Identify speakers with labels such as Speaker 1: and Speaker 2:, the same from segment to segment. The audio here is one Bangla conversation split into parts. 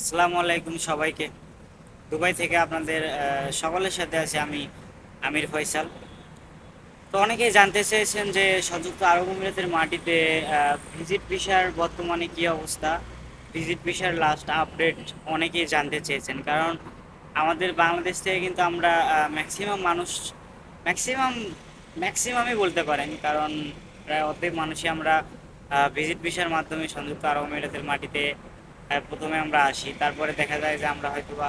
Speaker 1: আসসালামু আলাইকুম সবাইকে। দুবাই থেকে আপনাদের সকলের সাথে আছি আমি আমির ফয়সাল। তো অনেকেই জানতে চেয়েছেন যে সংযুক্ত আরব আমিরাতের মাটিতে ভিজিট ভিসার বর্তমানে কি অবস্থা? ভিজিট ভিসার লাস্ট আপডেট অনেকেই জানতে চেয়েছেন। কারণ আমাদের বাংলাদেশ থেকে কিন্তু আমরা ম্যাক্সিমাম মানুষ ম্যাক্সিমাম ম্যাক্সিমামই বলতে পারেন। কারণ প্রায় অর্ধেক মানুষই আমরা ভিজিট ভিসার মাধ্যমে সংযুক্ত আরব আমিরাতের মাটিতে প্রথমে আমরা আসি, তারপরে দেখা যায় যে আমরা হয়তো বা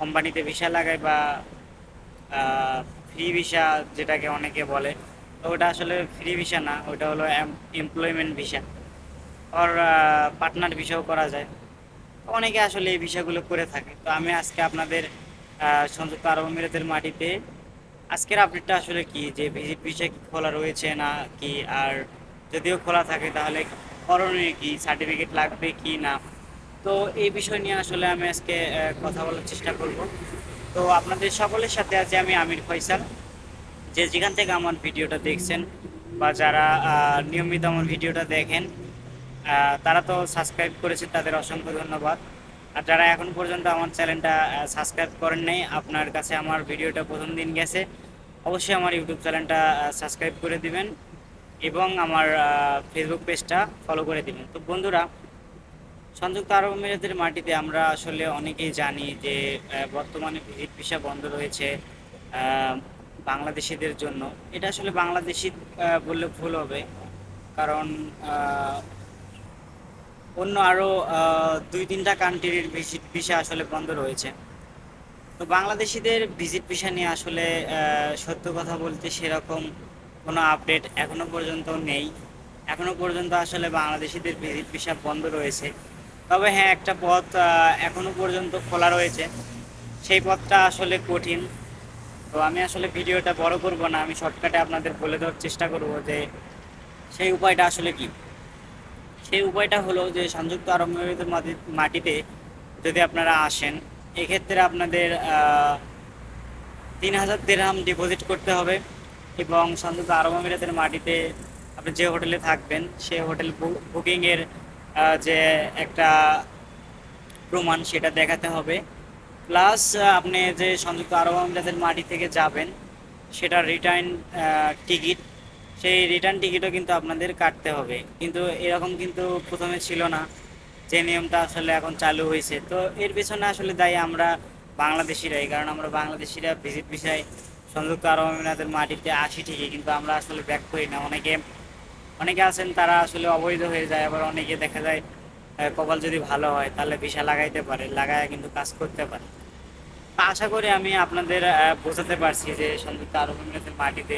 Speaker 1: কোম্পানিতে ভিসা লাগাই বা ফ্রি ভিসা যেটাকে অনেকে বলে, তো ওটা আসলে ফ্রি ভিসা না, ওটা হলো এমপ্লয়মেন্ট ভিসা ওর পার্টনার ভিসাও করা যায়। অনেকে আসলে এই ভিসাগুলো করে থাকে। তো আমি আজকে আপনাদের সংযুক্ত আরব আমিরাতের মাটিতে আজকের আপডেটটা আসলে কি? যে ভিজিট ভিসা কি খোলা রয়েছে না কি? আর যদিও খোলা থাকে, তাহলে করণীয় কি? সার্টিফিকেট লাগবে কি না? তো এই বিষয় নিয়ে আসলে আমি আজকে কথা বলার চেষ্টা করব। তো আপনাদের সকলের সাথে আছে আমি আমির ফয়সাল। যে যেখান থেকে আমার ভিডিওটা দেখছেন বা যারা নিয়মিত আমার ভিডিওটা দেখেন তারা তো সাবস্ক্রাইব করেছেন তাদের অসংখ্য ধন্যবাদ। আর যারা এখন পর্যন্ত আমার চ্যানেলটা সাবস্ক্রাইব করেন নাই, আপনার কাছে আমার ভিডিওটা প্রথম দিন গেছে, অবশ্যই আমার ইউটিউব চ্যানেলটা সাবস্ক্রাইব করে দিবেন এবং আমার ফেসবুক পেজটা ফলো করে দিবেন। তো বন্ধুরা সংযুক্ত আরব আমিরাতের মাটিতে আমরা আসলে অনেকেই জানি যে বর্তমানে ভিজিট ভিসা বন্ধ রয়েছে বাংলাদেশিদের জন্য। এটা আসলে বাংলাদেশি বললে ভুল হবে। কারণ অন্য আরও দুই তিনটা কান্ট্রির ভিজিট ভিসা আসলে বন্ধ রয়েছে। তো বাংলাদেশিদের ভিজিট ভিসা নিয়ে আসলে সত্য কথা বলতে সেরকম কোনো আপডেট এখনও পর্যন্ত নেই। এখনও পর্যন্ত আসলে বাংলাদেশিদের ভিজিট ভিসা বন্ধ রয়েছে। তবে হ্যাঁ একটা পথ আহ, এখনও পর্যন্ত খোলা রয়েছে। সেই পথটা আসলে কঠিন। তো আমি আসলে ভিডিওটা বড় করব না আমি শর্টকাটে আপনাদের বলে দেওয়ার চেষ্টা করব যে সেই উপায়টা আসলে কি। সেই উপায়টা হলো যে সংযুক্ত আরব মাটি- মাটিতে যদি আপনারা আসেন এক্ষেত্রে আপনাদের তিন হাজার দেড়হাম ডিপোজিট করতে হবে এবং সংযুক্ত আরব আমিরাতের মাটিতে আপনি যে হোটেলে থাকবেন সে হোটেল বুকিংয়ের যে একটা প্রমাণ সেটা দেখাতে হবে। প্লাস আপনি যে সংযুক্ত আরব আমিরাতের মাটি থেকে যাবেন, সেটা রিটার্ন টিকিট সেই রিটার্ন টিকিটও কিন্তু আপনাদের কাটতে হবে। কিন্তু এরকম কিন্তু প্রথমে ছিল না, যে নিয়মটা আসলে এখন চালু হয়েছে। তো এর পিছনে আসলে দায়ী আমরা বাংলাদেশিরাই, কারণ আমরা বাংলাদেশিরা ভিজিট বিষয় সংযুক্ত আরব আমিরাতের মাটিতে আসি ঠিকই, কিন্তু আমরা আসলে ব্যাক করি না। অনেকে অনেকে আছেন, তারা আসলে অবৈধ হয়ে যায়, আবার অনেকে দেখা যায় কপাল যদি ভালো হয়, তাহলে ভিসা লাগাইতে পারে, লাগায় কিন্তু কাজ করতে পারে। আশা করি আমি আপনাদের বোঝাতে পারছি যে সংযুক্ত আরব আমিরাতের মাটিতে,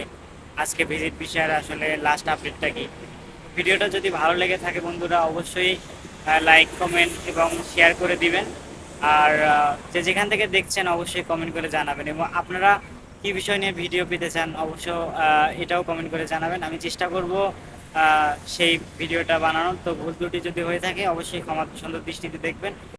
Speaker 1: আজকে ভিজিট ভিসার আসলে লাস্ট আপডেটটা কি? ভিডিওটা যদি ভালো লেগে থাকে বন্ধুরা, অবশ্যই লাইক কমেন্ট এবং শেয়ার করে দিবেন। আর যে যেখান থেকে দেখছেন, অবশ্যই কমেন্ট করে জানাবেন। এবং আপনারা কি বিষয় নিয়ে ভিডিও পেতে চান, অবশ্য এটাও কমেন্ট করে জানাবেন। আমি চেষ্টা করব সেই ভিডিওটা বানানো। তো ভুল ত্রুটি যদি হয়ে থাকে অবশ্যই ক্ষমা সুন্দর দৃষ্টিতে দেখবেন।